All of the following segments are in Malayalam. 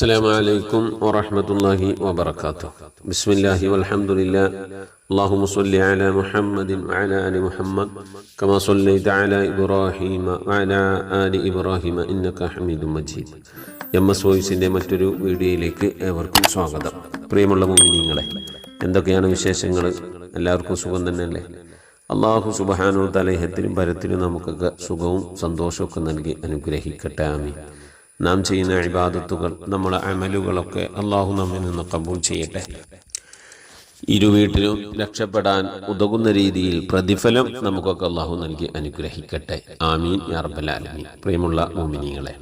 السلام عليكم ورحمة الله وبركاته بسم الله والحمد لله اللهم صل على محمد وعلى آل محمد كما صليت على إبراهيم وعلى آل إبراهيم إنك حميد مجيد എം എസ് വോയിസിൻ്റെ മറ്റൊരു വീഡിയോയിലേക്ക് ഏവർക്കും സ്വാഗതം പ്രിയമുള്ള മോമിനിങ്ങളെ എന്തൊക്കെയാണ് വിശേഷങ്ങൾ എല്ലാവർക്കും സുഖം തന്നെയല്ലേ അള്ളാഹു സുബഹാനു തലേഹത്തിനും പരത്തിലും നമുക്കൊക്കെ സുഖവും സന്തോഷമൊക്കെ നൽകി അനുഗ്രഹിക്കട്ടെ ആമി നാം ചെയ്യുന്ന ഇബാദത്തുകൾ നമ്മുടെ അമലുകളൊക്കെ അള്ളാഹു നമ്മിൽ നിന്ന് കബൂൾ ചെയ്യട്ടെ. ഇരുവീട്ടിലും രക്ഷപ്പെടാൻ ഉതകുന്ന രീതിയിൽ പ്രതിഫലം നമുക്കൊക്കെ അള്ളാഹു നൽകി അനുഗ്രഹിക്കട്ടെ. ആമീൻ യാർബലാലമീൻ പ്രിയമുള്ള മോമിനികളെ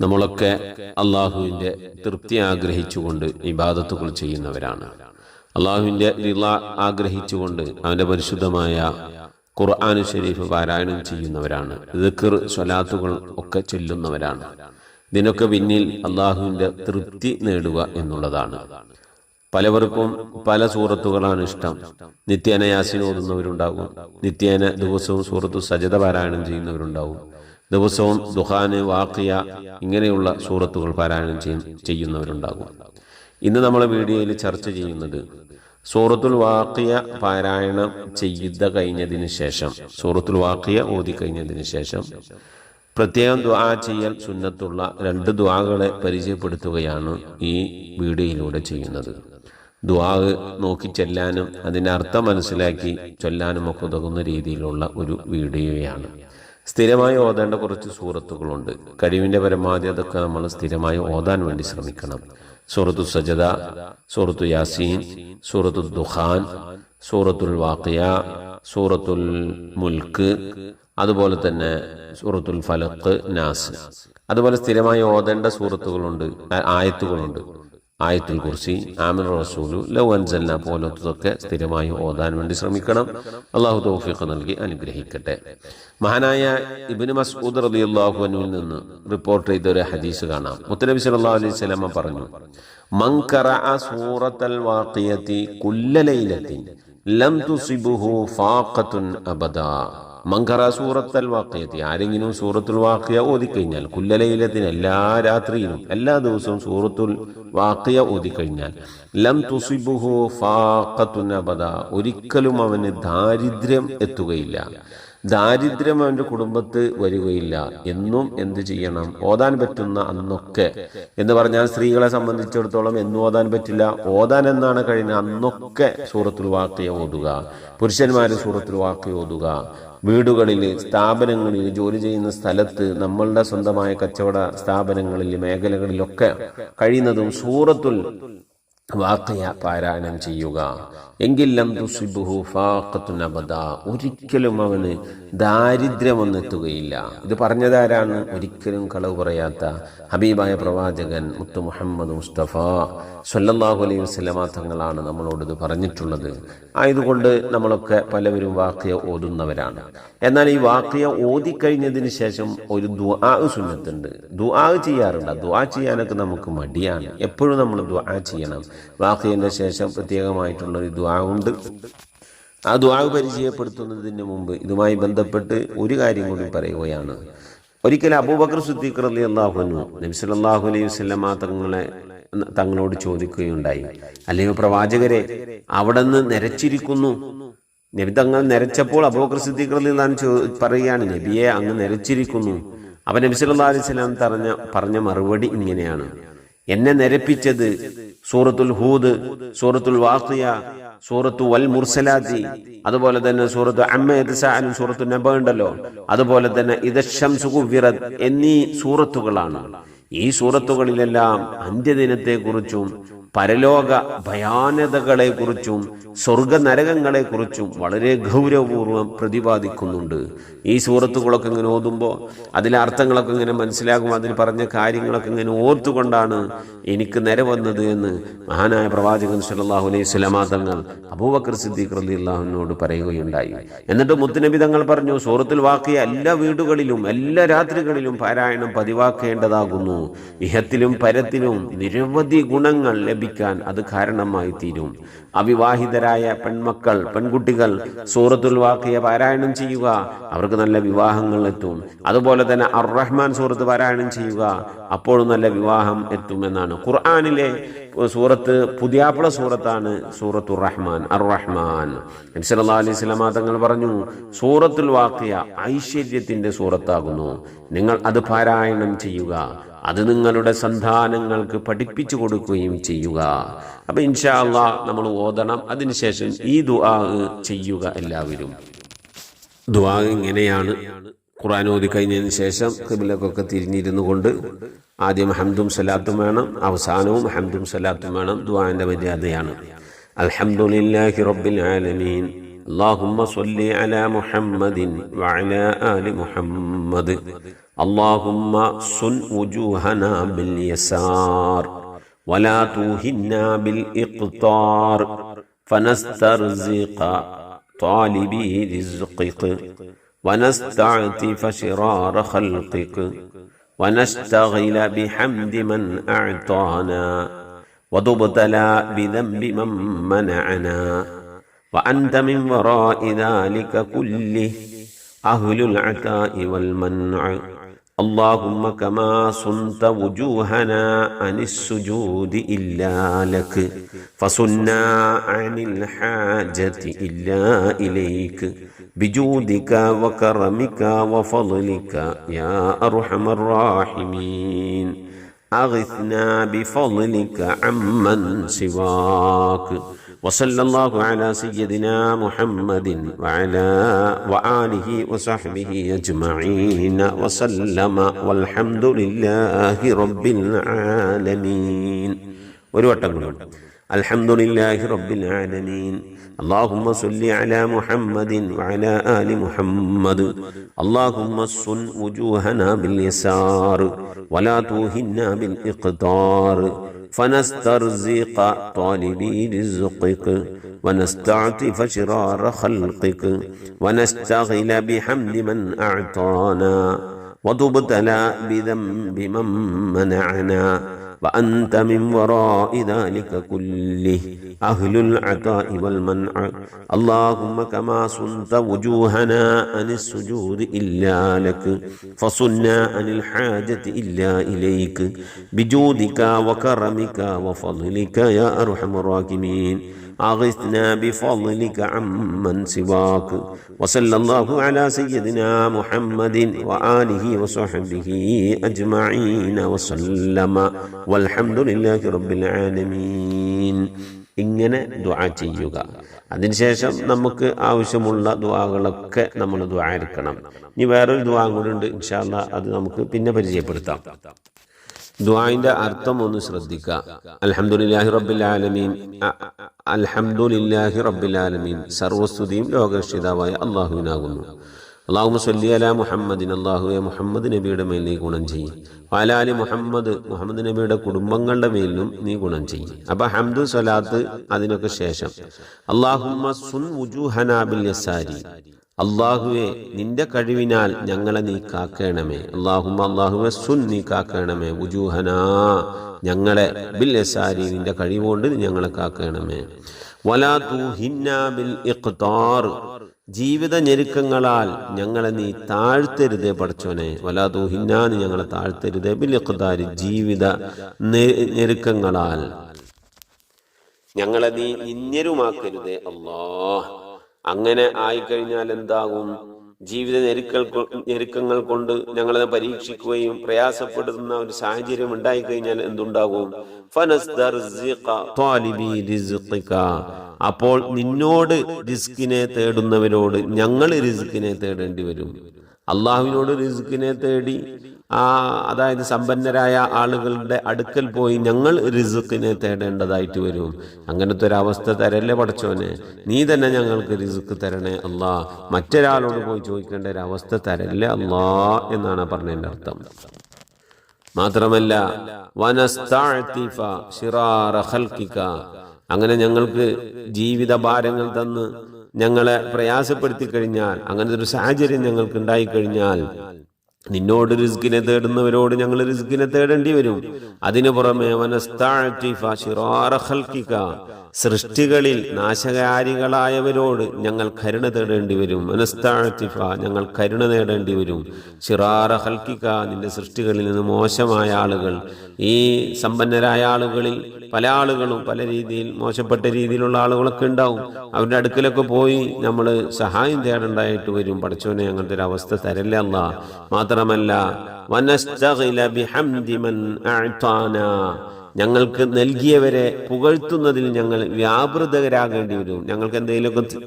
നമ്മളൊക്കെ അള്ളാഹുവിന്റെ തൃപ്തി ആഗ്രഹിച്ചുകൊണ്ട് ഇബാദത്തുകൾ ചെയ്യുന്നവരാണ്. അള്ളാഹുവിന്റെ ലില ആഗ്രഹിച്ചുകൊണ്ട് അവന്റെ പരിശുദ്ധമായ ഖുർആാനു ഷെരീഫ് പാരായണം ചെയ്യുന്നവരാണ്. ദിക്കർ സ്വലാത്തുകൾ ഒക്കെ ചെല്ലുന്നവരാണ്. ഇതിനൊക്കെ പിന്നിൽ അള്ളാഹുവിന്റെ തൃപ്തി നേടുക എന്നുള്ളതാണ്. പലവർക്കും പല സൂറത്തുകളാണ് ഇഷ്ടം. നിത്യേന യാസിൻ ഓടുന്നവരുണ്ടാകും നിത്യേന ദിവസവും സൂറത്തു സജത പാരായണം ചെയ്യുന്നവരുണ്ടാവും. ദിവസവും ദുഹാന് വാക്കിയ ഇങ്ങനെയുള്ള സൂറത്തുകൾ പാരായണം ചെയ്യുന്നവരുണ്ടാകും. ഇന്ന് നമ്മൾ വീഡിയോയിൽ ചർച്ച ചെയ്യുന്നത് സൂറത്തുൽ വാക്കിയ പാരായണം ചെയ്ത കഴിഞ്ഞതിന് ശേഷം സൂറത്തുൽ വാക്കിയ ഓതി കഴിഞ്ഞതിന് ശേഷം പ്രത്യേകം ദ്വാ ചെയ്യൽ സുന്നത്തുള്ള രണ്ട് ദ്വാകളെ പരിചയപ്പെടുത്തുകയാണ് ഈ വീഡിയോയിലൂടെ ചെയ്യുന്നത്. ദ്വാ നോക്കി ചെല്ലാനും അതിന്റെ അർത്ഥം മനസ്സിലാക്കി ചൊല്ലാനും ഒക്കെ ഉതകുന്ന രീതിയിലുള്ള ഒരു വീഡിയോയാണ്. സ്ഥിരമായി ഓതേണ്ട കുറച്ച് സൂറത്തുകളുണ്ട്. കഴിവിന്റെ പരമാവധി അതൊക്കെ നമ്മൾ സ്ഥിരമായി ഓതാൻ വേണ്ടി ശ്രമിക്കണം. സൂറത്തു സജദ സൂറത്തു യാസീൻ സൂറത്തു ദുഖാൻ സൂറത്തുൽ വാക്കിയ സൂറത്തുൽ മുൽക്ക് അതുപോലെ തന്നെ സൂറത്തുൽ ഫലക്ക് നാസ്. അതുപോലെ സ്ഥിരമായി ഓതേണ്ട സൂറത്തുകളുണ്ട് ആയത്തുകളുണ്ട്. ആയത്തുൽ കുർസി ആമിർ റസൂലു ലവ് അൻസല്ല പോലത്തതൊക്കെ സ്ഥിരമായി ഓതാൻ വേണ്ടി ശ്രമിക്കണം. അള്ളാഹു തൗഫീഖ് നൽകി അനുഗ്രഹിക്കട്ടെ. മഹാനായ ഇബിന് മസ്ഊദ് റലി അള്ളാഹു അനുവിൽ നിന്ന് റിപ്പോർട്ട് ചെയ്ത ഒരു ഹദീസ് കാണാം. മുത്തനബി സല്ലല്ലാഹു അലൈഹി സ്വലമ പറഞ്ഞു മങ്കറ സൂറത്തൽ വാക്കിയത്തി കുല്ലലയിലെത്തി ലം അബദ. മങ്കറ ആരെങ്കിലും സൂറത്തുൽ വാക്കിയ ഓതിക്കഴിഞ്ഞാൽ കുല്ലലയിലത്തിന് എല്ലാ രാത്രിയിലും എല്ലാ ദിവസവും സൂറത്തുൽ വാക്കിയ ഓതിക്കഴിഞ്ഞാൽ ലം തുസിബുഹു ഫാഖത്തുൻ അബദ. ഒരിക്കലും അവന് ദാരിദ്ര്യം എത്തുകയില്ല. ദാരിദ്ര്യം അവന്റെ കുടുംബത്ത് വരികയില്ല. എന്നും എന്ത് ചെയ്യണം? ഓതാൻ പറ്റുന്ന അന്നൊക്കെ. എന്ന് പറഞ്ഞാൽ സ്ത്രീകളെ സംബന്ധിച്ചിടത്തോളം എന്നും ഓതാൻ പറ്റില്ല. ഓതാൻ എന്നാണ് കഴിഞ്ഞ അന്നൊക്കെ സൂറത്തുൽ വാക്കിയ ഓതുക. പുരുഷന്മാർ സൂറത്തുൽ വാക്കിയ ഓതുക. വീടുകളിൽ സ്ഥാപനങ്ങളിൽ ജോലി ചെയ്യുന്ന സ്ഥലത്ത് നമ്മളുടെ സ്വന്തമായ കച്ചവട സ്ഥാപനങ്ങളിൽ മേഖലകളിലൊക്കെ കഴിയുന്നതും സൂറത്തുൽ വാക്കയ പാരായണം ചെയ്യുക. എങ്കിലും ഒരിക്കലും അവന് ദാരിദ്ര്യമൊന്നെത്തുകയില്ല. ഇത് പറഞ്ഞതാരാണ്? ഒരിക്കലും കളവ് പറയാത്ത ഹബീബായ പ്രവാചകൻ മുത്തു മുഹമ്മദ് മുസ്തഫ. സല്ലല്ലാഹു അലൈഹി വസല്ലമ തങ്ങളാണ് നമ്മളോട് ഇത് പറഞ്ഞിട്ടുള്ളത്. ആയതുകൊണ്ട് നമ്മളൊക്കെ പലവരും വാക്യ ഓതുന്നവരാണ്. എന്നാൽ ഈ വാക്യ ഓതിക്കഴിഞ്ഞതിന് ശേഷം ഒരു ദുആ സുന്നത്തുണ്ട്. ദുആ ചെയ്യാറുണ്ട്. ദുആ ചെയ്യാനൊക്കെ നമുക്ക് മടിയാണ്. എപ്പോഴും നമ്മൾ ദുആ ചെയ്യണം. വാക്യന്റെ ശേഷം പ്രത്യേകമായിട്ടുള്ള ഒരു ദുആ ഉണ്ട്. ആ ദുആ പരിചയപ്പെടുത്തുന്നതിന് മുമ്പ് ഇതുമായി ബന്ധപ്പെട്ട് ഒരു കാര്യം കൂടി പറയുകയാണ്. ഒരിക്കൽ അബൂബക്കർ സുദ്ദീഖ് അലി അള്ളാഹുനു നബിസ് അള്ളാഹു അലൈഹി വസല്ലമ തങ്ങളെ തങ്ങളോട് ചോദിക്കുകയുണ്ടായി. അല്ലയോ പ്രവാചകരെ അവിടെ നിന്ന് നിരച്ചിരിക്കുന്നു. നബി തങ്ങൾ നിരച്ചപ്പോൾ അബൂബക്കർ സിദ്ദീഖ് റലി അള്ളഹാൻ പറയുകയാണ് നബിയെ അങ്ങ് നിരച്ചിരിക്കുന്നു. അപ്പം നബിസ് അലൈഹി സ്വലാം പറഞ്ഞ പറഞ്ഞ മറുപടി ഇങ്ങനെയാണ്. എന്നെ നിരപ്പിച്ചത് സൂറത്തുൽ ഹൂദ് സൂറത്തുൽ വാഖിയ സൂറത്തു വൽ മുർസലാത്തി അതുപോലെ തന്നെ സൂറത്ത് അമ്മു സൂറത്തു നബ ഉണ്ടല്ലോ. അതുപോലെ തന്നെ ഇദശംസു കുവ്വിറത് എന്നീ സൂറത്തുകളാണ്. ഈ സൂറത്തുകളിലെല്ലാം അന്ത്യദിനത്തെക്കുറിച്ചും പരലോക ഭയാനതകളെക്കുറിച്ചും സ്വർഗ നരകങ്ങളെക്കുറിച്ചും വളരെ ഗൗരവപൂർവം പ്രതിപാദിക്കുന്നുണ്ട്. ഈ സുഹൃത്തുക്കളൊക്കെ ഇങ്ങനെ ഓതുമ്പോൾ അതിലെ അർത്ഥങ്ങളൊക്കെ ഇങ്ങനെ മനസ്സിലാകും. അതിൽ പറഞ്ഞ കാര്യങ്ങളൊക്കെ ഇങ്ങനെ ഓർത്തുകൊണ്ടാണ് എനിക്ക് നിര വന്നത് എന്ന് മഹാനായ പ്രവാചകൻ സല്ലാഹു അലൈഹി സ്വലമാ തങ്ങൾ അബൂബക്കർ സിദ്ദീഖ് റലി അള്ളാഹുവിനോട് പറയുകയുണ്ടായി. എന്നിട്ട് മുത്തുനബി തങ്ങൾ പറഞ്ഞു സൂറത്തിൽ വാക്കിയ എല്ലാ വീടുകളിലും എല്ലാ രാത്രികളിലും പാരായണം പതിവാക്കേണ്ടതാകുന്നു. ഇഹത്തിലും പരത്തിലും നിരവധി ഗുണങ്ങൾ ലഭ്യ ലഭിക്കാൻ അത് കാരണമായി തീരും. അവിവാഹിതരായ പെൺമക്കൾ പെൺകുട്ടികൾ സൂറത്തുൽ വാക്കിയ പാരായണം ചെയ്യുക അവർക്ക് നല്ല വിവാഹങ്ങൾ എത്തും. അതുപോലെ തന്നെ അർ റഹ്മാൻ സൂറത്ത് പാരായണം ചെയ്യുക അപ്പോഴും നല്ല വിവാഹം എത്തുമെന്നാണ്. ഖുർആാനിലെ സൂറത്ത് പുതിയാപ്പിള സൂറത്താണ് സൂറത്തുർ റഹ്മാൻ അർ റഹ്മാൻ അലൈഹി സ്വലാമ തങ്ങൾ പറഞ്ഞു സൂറത്തുൽ വാക്കിയ ഐശ്വര്യത്തിന്റെ സൂറത്താകുന്നു. നിങ്ങൾ അത് പാരായണം ചെയ്യുക. അത് നിങ്ങളുടെ സന്താനങ്ങൾക്ക് പഠിപ്പിച്ചു കൊടുക്കുകയും ചെയ്യുക. അപ്പൊ ഇൻഷാ അള്ളാ നമ്മൾ ഓതണം. അതിനുശേഷം ഈ ദുആ ചെയ്യുക എല്ലാവരും. ദുആ ഇങ്ങനെയാണ് ഖുർആൻ ഓതി കഴിഞ്ഞതിന് ശേഷം കിബിലക്കൊക്കെ തിരിഞ്ഞിരുന്നു കൊണ്ട് ആദ്യം ഹംദും സലാത്തും വേണം അവസാനവും ഹംദും സലാത്തും വേണം. ദുആന്റെ മര്യാദയാണ്. അൽഹംദുലില്ലാഹി റബ്ബിൽ ആലമീൻ. اللهم صل على محمد وعلى آل محمد. اللهم صن وجوهنا باليسار ولا توهنا بالإقطار. فنسترزق طالبي رزقك ونستعتف شرار خلقك ونشتغل بحمد من أعطانا وتبتلى بذنب من منعنا. وأنت من وراء ذلك كله أهل العطاء والمنع اللهم كما صنت وجوهنا عن السجود إلا لك فصنا عن الحاجة إلا إليك بجودك وكرمك وفضلك يا أرحم الراحمين أغثنا بفضلك عمن سواك وصلى الله على سيدنا محمد وعلى وآله وصحبه أجمعين وسلم والحمد لله رب العالمين ഒരു വട്ടം കൂടി الحمد لله رب العالمين اللهم صل على محمد وعلى آل محمد اللهم صن وجوهنا باليسار ولا توهنا بالإقطار فنسترزق طالبي رزقك ونستعطف شرار خلقك ونشتغل بحمد من أعطانا وتبتلى بذنب من منعنا. وأنت من وراء ذلك كله أهل العطاء والمنع اللهم كما صنت وجوهنا عن السجود إلا لك فصنا عن الحاجة إلا إليك بجودك وكرمك وفضلك يا أرحم الراحمين أغثنا بفضلك عمن سواك وصلى الله على سيدنا محمد وآله وصحبه أجمعين وسلم വൽഹമുല്ലാഹി റബ്ബിൽ ആലമീൻ ഇങ്ങനെ ദുആ ചെയ്യുക. അതിനുശേഷം നമുക്ക് ആവശ്യമുള്ള ദുആകളൊക്കെ നമ്മൾ ദുആ ഇനി വേറൊരു ദുആ കൂടെ ഉണ്ട്. ഇൻഷാല്ല അത് നമുക്ക് പിന്നെ പരിചയപ്പെടുത്താം. ദുആന്റെ അർത്ഥം ഒന്ന് ശ്രദ്ധിക്കുക അൽഹംദുലില്ലാഹി റബ്ബിൽ ആലമീൻ അൽഹംദുലില്ലാഹി റബ്ബിൽ ആലമീൻ സർവസ്തുതിയും ലോകരക്ഷിതാവായ അള്ളാഹുവിനാകുന്നു. അള്ളാഹു സല്ലി അല മുഹമ്മദിൻ. അള്ളാഹുവെ മുഹമ്മദ് നബിയുടെ മേൽ നീ ഗുണം ചെയ്യും. വാലാലി മുഹമ്മദ് മുഹമ്മദ് നബിയുടെ കുടുംബങ്ങളുടെ മേലിലും നീ ഗുണം ചെയ്യും. അപ്പൊ ഹംദു സലാത്ത് അതിനൊക്കെ ശേഷം. അള്ളാഹുമ്മ സുൻ വുജൂഹന ബിൽ യസാരി. അള്ളാഹുവെ നിന്റെ കഴിവിനാൽ ഞങ്ങളെ നീ കാക്കണമേ. അള്ളാഹുമ്മ അള്ളാഹുവെ സുൻ നീ കാക്കണമേ. ഉജൂഹനാ ഞങ്ങളെ ബിൽ എസാരി നിന്റെ കഴിവുകൊണ്ട് ഞങ്ങളെ കാക്കണമേ. വലാ തൂഹിന്ന ബിൽ ഇഖ്താർ. ജീവിത ഞെരുക്കങ്ങളാൽ ഞങ്ങളെ നീ താഴ്ത്തരുതേ പഠിച്ചോനെ വലാ ഹിന്നാന്ന് ഞങ്ങളെ താഴ്ത്തരുതേ. ഇഖ്താർ ജീവിത ഞെരുക്കങ്ങളാൽ. ഞങ്ങളെ നീ നിന്യരുമാക്കരുതേ അല്ലാ അങ്ങനെ ആയിക്കഴിഞ്ഞാൽ എന്താകും ജീവിത ഞെരുക്കൾ ഞെരുക്കങ്ങൾ കൊണ്ട് ഞങ്ങളെ പരീക്ഷിക്കുകയും പ്രയാസപ്പെടുന്ന ഒരു സാഹചര്യം ഉണ്ടായിക്കഴിഞ്ഞാൽ എന്തുണ്ടാകും. അപ്പോൾ നിന്നോട് റിസ്കിനെ തേടുന്നവരോട് ഞങ്ങൾ റിസ്കിനെ തേടേണ്ടി വരും അള്ളാഹുവിനോട് റിസ്ക്കിനെ തേടി ആ അതായത് സമ്പന്നരായ ആളുകളുടെ അടുക്കൽ പോയി ഞങ്ങൾ റിസുക്കിനെ തേടേണ്ടതായിട്ട് വരും. അങ്ങനത്തെ ഒരു അവസ്ഥ തരല്ലേ പഠിച്ചോനെ നീ തന്നെ ഞങ്ങൾക്ക് റിസുക്ക് തരണേ അല്ലാ. മറ്റൊരാളോട് പോയി ചോദിക്കേണ്ട ഒരു അവസ്ഥ തരല്ലേ അല്ലാ എന്നാണ് പറഞ്ഞതിന്റെ അർത്ഥം. മാത്രമല്ല. അങ്ങനെ ഞങ്ങൾക്ക് ജീവിത ഭാരങ്ങൾ തന്ന് ഞങ്ങളെ പ്രയാസപ്പെടുത്തി കഴിഞ്ഞാൽ അങ്ങനത്തെ ഒരു സാഹചര്യം ഞങ്ങൾക്ക് ഉണ്ടായിക്കഴിഞ്ഞാൽ നിന്നോട് റിസ്കിനെ തേടുന്നവരോട് ഞങ്ങൾ റിസ്കിനെ തേടേണ്ടി വരും. അതിനു പുറമെ സൃഷ്ടികളിൽ നാശകാരികളായവരോട് ഞങ്ങൾ കരുണ തേടേണ്ടി വരും. മനസ്താഴ്ത്തിഫ ഞങ്ങൾ കരുണ നേടേണ്ടി വരും. ഷിറാറ ഹൽക്കിക്ക നിന്റെ സൃഷ്ടികളിൽ നിന്ന് മോശമായ ആളുകൾ. ഈ സമ്പന്നരായ ആളുകളിൽ പല ആളുകളും പല രീതിയിൽ മോശപ്പെട്ട രീതിയിലുള്ള ആളുകളൊക്കെ ഉണ്ടാവും. അവരുടെ അടുക്കലൊക്കെ പോയി നമ്മൾ സഹായം തേടേണ്ടതായിട്ട് വരും. പഠിച്ചവനെ അങ്ങനത്തെ ഒരു അവസ്ഥ തരല്ല മാത്രമല്ല ബിഹംദി മൻ ഞങ്ങൾക്ക് നൽകിയവരെ പുകഴ്ത്തുന്നതിൽ ഞങ്ങൾ വ്യാപൃതകരാകേണ്ടി വരും. ഞങ്ങൾക്ക് എന്തെങ്കിലുമൊക്കെ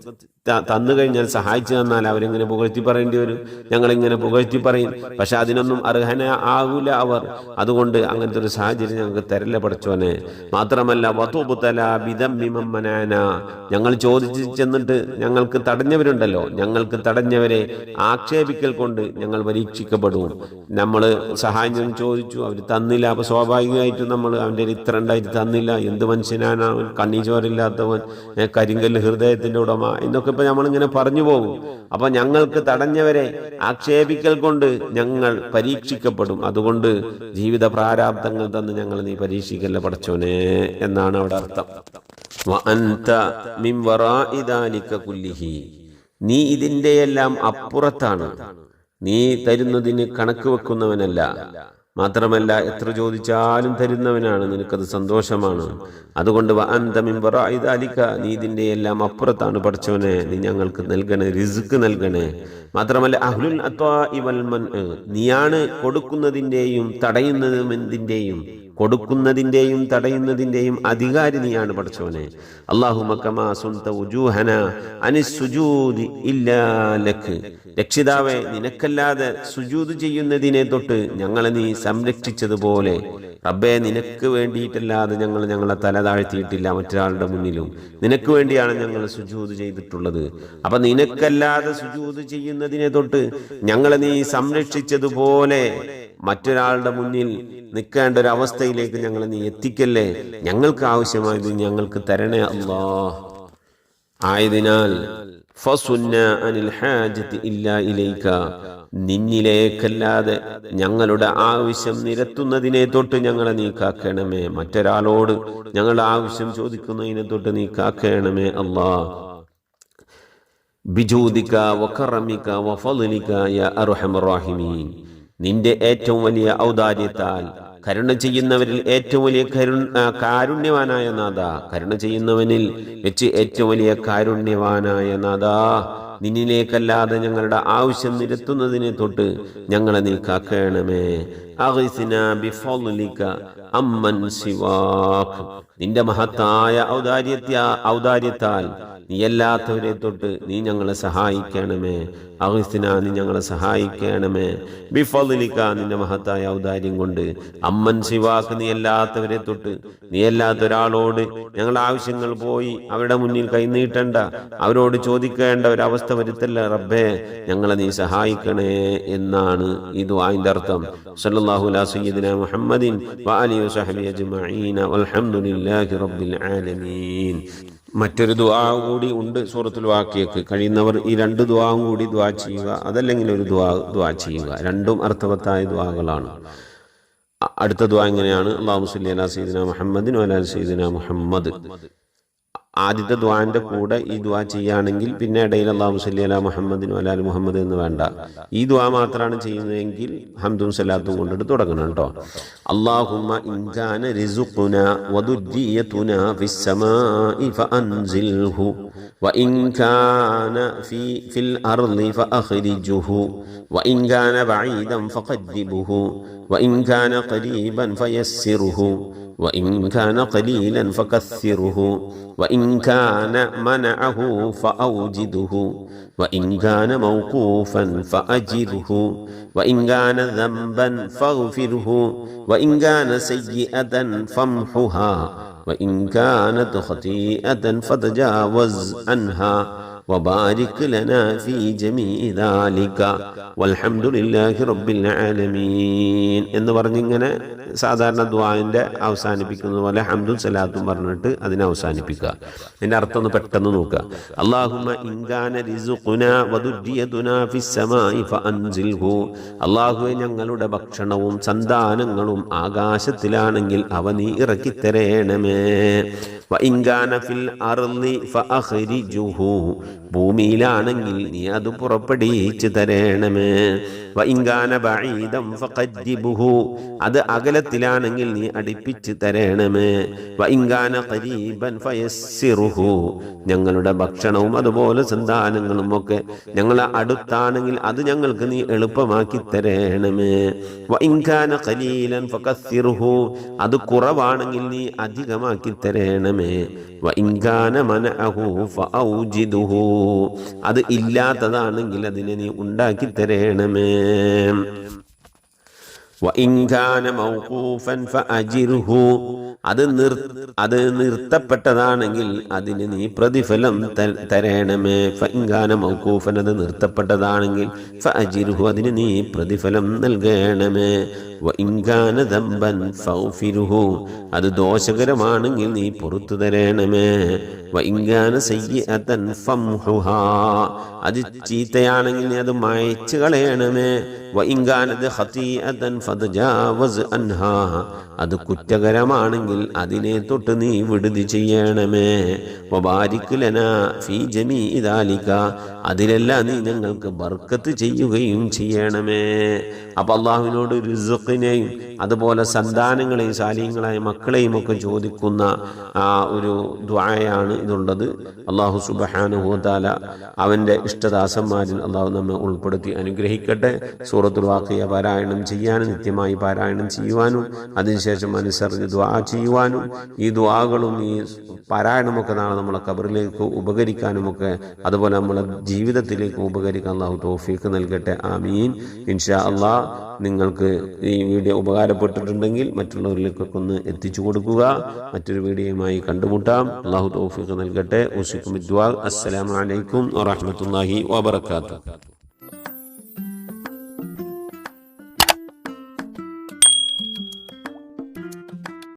തന്നു കഴിഞ്ഞാൽ സഹായിച്ചു തന്നാൽ അവരിങ്ങനെ പുകഴ്ത്തി പറയേണ്ടി വരും? ഞങ്ങളിങ്ങനെ പുകഴ്ത്തി പറയും. പക്ഷെ അതിനൊന്നും അർഹന ആകൂല അവർ. അതുകൊണ്ട് അങ്ങനത്തെ ഒരു സാഹചര്യം ഞങ്ങൾക്ക് തരല്ല പഠിച്ചോനെ മാത്രമല്ല വധുപുത്തല ബിദമ്മിമമ്മനാന ഞങ്ങൾ ചോദിച്ച് ചെന്നിട്ട് ഞങ്ങൾക്ക് തടഞ്ഞവരുണ്ടല്ലോ. ഞങ്ങൾക്ക് തടഞ്ഞവരെ ആക്ഷേപിക്കൽ കൊണ്ട് ഞങ്ങൾ പരീക്ഷിക്കപ്പെടും. നമ്മൾ സഹായം ചോദിച്ചു. അവർ തന്നില്ല. അപ്പൊ സ്വാഭാവികമായിട്ടും നമ്മൾ അവന്റെ കയ്യിൽ ഇത്ര ഉണ്ടായിട്ട് തന്നില്ല. എന്ത് മനുഷ്യനാണ്? കണ്ണീ ചോരില്ലാത്തവൻ ഏ, കരിങ്കല്ല് ഹൃദയത്തിന്റെ ഉടമ എന്നൊക്കെ ഇപ്പം നമ്മളിങ്ങനെ പറഞ്ഞു പോകും. അപ്പം ഞങ്ങൾക്ക് തടഞ്ഞവരെ ആക്ഷേപിക്കൽ കൊണ്ട് ഞങ്ങൾ പരീക്ഷിക്കപ്പെടും. അതുകൊണ്ട് ജീവിത പ്രാരാബ്ദങ്ങൾ തന്ന് ഞങ്ങൾ നീ പരീക്ഷിക്കല്ല പടച്ചോനെ എന്നാണ് അവിടെ അർത്ഥം. നീ. നീ ഇതിന്റെയെല്ലാം അപ്പുറത്താണ്. നീ തരുന്നതിന് കണക്ക് വെക്കുന്നവനല്ല. മാത്രമല്ല എത്ര ചോദിച്ചാലും തരുന്നവനാണ് നിനക്കത് സന്തോഷമാണ് അതുകൊണ്ട് ദാലിക. നീ ഇതിന്റെ എല്ലാം അപ്പുറത്താണ് പഠിച്ചവനെ നീ ഞങ്ങൾക്ക് നൽകണേ റിസ്ക് നൽകണേ മാത്രമല്ല അഹ്ലുൽ അത്വാ വൽ മൻഅ്. നീയാണ് കൊടുക്കുന്നതിന്റെയും തടയുന്നതിന്റെയും കൊടുക്കുന്നതിന്റെയും തടയുന്നതിന്റെയും അധികാരി നീയാണ് പഠിച്ചവനെ അള്ളാഹു രക്ഷിതാവെ നിനക്കല്ലാതെ സുജൂത് ചെയ്യുന്നതിനെ തൊട്ട് ഞങ്ങളെ നീ സംരക്ഷിച്ചതുപോലെ റബ്ബെ നിനക്ക് വേണ്ടിയിട്ടല്ലാതെ ഞങ്ങൾ ഞങ്ങളെ തല താഴ്ത്തിയിട്ടില്ല മറ്റൊരാളുടെ മുന്നിലും. നിനക്ക് വേണ്ടിയാണ് ഞങ്ങൾ സുജൂത് ചെയ്തിട്ടുള്ളത്. അപ്പൊ നിനക്കല്ലാതെ സുജൂത് ചെയ്യുന്നതിനെ തൊട്ട് ഞങ്ങളെ നീ സംരക്ഷിച്ചതുപോലെ മറ്റൊരാളുടെ മുന്നിൽ നിൽക്കേണ്ട ഒരു അവസ്ഥയിലേക്ക് ഞങ്ങളെ നീ എത്തിക്കല്ലേ? ഞങ്ങൾക്ക് ആവശ്യമായത് ഞങ്ങൾക്ക് തരണേ അല്ലോ ആയതിനാൽ നിന്നിലേക്കല്ലാതെ ഞങ്ങളുടെ ആവശ്യം നിരത്തുന്നതിനെ തൊട്ട് ഞങ്ങളെ നീ കാക്കണമേ മറ്റൊരാളോട് ഞങ്ങളുടെ ആവശ്യം ചോദിക്കുന്നതിനെ തൊട്ട് നീ കാക്കണമേ അല്ലാ ബിജൂദിക വകറമിക വഫളിക യാ അർഹമർ റഹീമീൻ. നിന്റെ ഏറ്റവും വലിയ ഔദാര്യത്താൽ കരുണ ചെയ്യുന്നവരിൽ ഏറ്റവും വലിയ കരു കാരുണ്യവാനായ നാഥ. കരുണ ചെയ്യുന്നവനിൽ വെച്ച് ഏറ്റവും വലിയ കാരുണ്യവാനായ നാഥ. നിന്നിലേക്കല്ലാതെ ഞങ്ങളുടെ ആവശ്യം നിരത്തുന്നതിനെ തൊട്ട് ഞങ്ങളെ നീ കാക്കണമേ. ബിഫളിക നിന്റെ മഹത്തായ ഔദാര്യത്യ ഔദാര്യത്താൽ നീ അല്ലാത്തവരെ തൊട്ട് നീ ഞങ്ങളെ സഹായിക്കണമേ. അഹിസ്തിന നീ ഞങ്ങളെ സഹായിക്കണമേ. ബിഫലിക്ക നിന്റെ മഹത്തായ ഔദാര്യം കൊണ്ട് അമ്മൻ ശിവാക്ക് നീ അല്ലാത്തവരെ തൊട്ട് നീ അല്ലാത്ത ഒരാളോട് ഞങ്ങളുടെ ആവശ്യങ്ങൾ പോയി അവരുടെ മുന്നിൽ കൈനീട്ടണ്ട അവരോട് ചോദിക്കേണ്ട ഒരവസ്ഥ വരുത്തല്ല റബ്ബേ. ഞങ്ങളെ നീ സഹായിക്കണേ എന്നാണ് ഈ അതിന്റെ അർത്ഥം. സല്ലല്ലാഹു അലാ സയ്യിദിന മുഹമ്മദിൻ وصحبه വസഹബി അജ്മഈന വൽഹംദുലില്ലാഹി റബ്ബിൽ ആലമീൻ മറ്റൊരു ദുആ കൂടി ഉണ്ട് സൂറത്തുൽ വാക്കിയക്ക് കഴിയുന്നവർ ഈ രണ്ട് ദ്വാവും കൂടി ദ്വാ ചെയ്യുക. അതല്ലെങ്കിൽ ഒരു ദുആ ദ്വാ ചെയ്യുക. രണ്ടും അർത്ഥവത്തായ ദ്വാകളാണ് അടുത്ത ദുആ എങ്ങനെയാണ്? അള്ളാഹു സല്ലി അലാ സീദിന മുഹമ്മദിൻ അലാൽ സീദിന മുഹമ്മദ്. ആദ്യത്തെ ദ്വാന്റെ കൂടെ ഈ ദ്വാ ചെയ്യുകയാണെങ്കിൽ പിന്നെ ഇടയിൽ അള്ളാഹു സല്ലി അല മുഹമ്മദിൻ അലാൽ മുഹമ്മദ് എന്ന് വേണ്ട. ഈ ദ്വാ മാത്രമാണ് ചെയ്യുന്നതെങ്കിൽ ഹംദും സലാത്തും കൊണ്ടിട്ട് തുടങ്ങണം കേട്ടോ. അള്ളാഹുമ്മ ഫിസ്സമാഇ وإن كان في في الأرض فأخرجه. وإن كان بعيدا فقدبه وإن كان قريبا فيسره. وإن كان قليلا فكثره. وإن كان منعه فأوجده. وإن كان موقوفا فأجره وإن كان ذنبا فاغفره وإن كان سيئة فامحها وإن كانت خطيئة فتجاوز عنها. وبارك لنا في جميع ذلك والحمد لله رب العالمين എന്ന് പറഞ്ഞിങ്ങനെ സാധാരണ ദ്വാന്റെ അവസാനിപ്പിക്കുന്നത് പോലെ ഹംദും സലാത്തും പറഞ്ഞിട്ട് അതിനെ അവസാനിപ്പിക്കുക അതിന്റെ അർത്ഥം ഒന്ന് പെട്ടെന്ന് നോക്കുക അള്ളാഹുമ്മ ഇൻകാന റിസുഖുന വദുര്രിയതുന ഫിസ്സമായി ഫഅൻസിൽഹു അള്ളാഹുവെ ഞങ്ങളുടെ ഭക്ഷണവും സന്താനങ്ങളും ആകാശത്തിലാണെങ്കിൽ അവ നീ ഇറക്കി ഭൂമിയിലാണെങ്കിൽ നീ അത് പുറപ്പെടുവിച്ച് തരേണമേ. അത് അകലത്തിലാണെങ്കിൽ നീ അടുപ്പിച്ച് തരണമേ. വൈങ്കാന ഖരീബൻ ഫയസ്സിറുഹു. ഞങ്ങളുടെ ഭക്ഷണവും അതുപോലെ സന്താനങ്ങളും ഒക്കെ ഞങ്ങളെ അടുത്താണെങ്കിൽ അത് ഞങ്ങൾക്ക് നീ എളുപ്പമാക്കി തരണമേ. വൈങ്കാന ഖലീലൻ ഫകസ്സിറുഹു അത് കുറവാണെങ്കിൽ നീ അധികമാക്കി തരണമേ. വൈങ്കാന മനഅഹു ഫഔജിദുഹു അത് ഇല്ലാത്തതാണെങ്കിൽ അതിനെ നീ ഉണ്ടാക്കി തരേണമേ. him. അത് അത് നിർത്തപ്പെട്ടതാണെങ്കിൽ അതിന് നീ പ്രതിഫലം തരേണമേ. ഫഇൻകാന മൗക്കൂഫൻ അത് നിർത്തപ്പെട്ടതാണെങ്കിൽ ഫഅജിർഹു അതിന് നീ പ്രതിഫലം നൽകണമേ. വഇൻകാന ദംബൻ ഫൗഫിരുഹു അത് ദോഷകരമാണെങ്കിൽ നീ പുറത്തു തരേണമേ. വഇൻകാന സയ്യിഅതൻ ഫംഹുഹാ അത് ചീത്തയാണെങ്കിൽ നീ അത് മായ്ച്ചു കളയണമേ. വഇൻകാനത് ഖതീഅതൻ അൻഹാ അത് കുറ്റകരമാണെങ്കിൽ അതിനെ തൊട്ട് നീ വിടുതി ചെയ്യണമേ. ഫീ ദാലിക. അതിലെല്ലാം നീ ഞങ്ങൾക്ക് ബർക്കത്ത് ചെയ്യുകയും ചെയ്യണമേ. അപ്പൊ അള്ളാഹുവിനോട് റിസുഖിനെയും അതുപോലെ സന്താനങ്ങളെയും സാലിങ്ങളായ മക്കളെയും ഒക്കെ ചോദിക്കുന്ന ആ ഒരു ദ്വായാണ് ഇതുള്ളത്. അള്ളാഹു സുബഹാനുഹോതാല അവന്റെ ഇഷ്ടദാസന്മാരിൽ അള്ളാഹു നമ്മെ ഉൾപ്പെടുത്തി അനുഗ്രഹിക്കട്ടെ. സൂറത്തുൽ വാക്കിയ പാരായണം ചെയ്യാനും നിത്യമായി പാരായണം ചെയ്യുവാനും അതിനുശേഷം അനുസരിച്ച് ദ്വാ ചെയ്യുവാനും ഈ ദ്വാകളും ഈ പാരായണമൊക്കെ നാളെ നമ്മളെ കബറിലേക്ക് ഉപകരിക്കാനുമൊക്കെ അതുപോലെ നമ്മളെ ജീവിതത്തിലേക്ക് ഉപകരിക്കാൻ അള്ളാഹു തോഫീക്ക് നൽകട്ടെ. ആമീൻ. ഇൻഷാ അള്ളാ നിങ്ങൾക്ക് ഈ വീഡിയോ ഉപകാരപ്പെട്ടിട്ടുണ്ടെങ്കിൽ മറ്റുള്ളവരിലേക്കൊക്കെ ഒന്ന് എത്തിച്ചു കൊടുക്കുക. മറ്റൊരു വീഡിയോയുമായി കണ്ടുമുട്ടാം. അള്ളാഹു തോഫീക്ക് നൽകട്ടെ. ഉസിക്കും അസ്സലാമലൈക്കും വാഹമത്തല്ലാഹി വാബർക്കാത്തു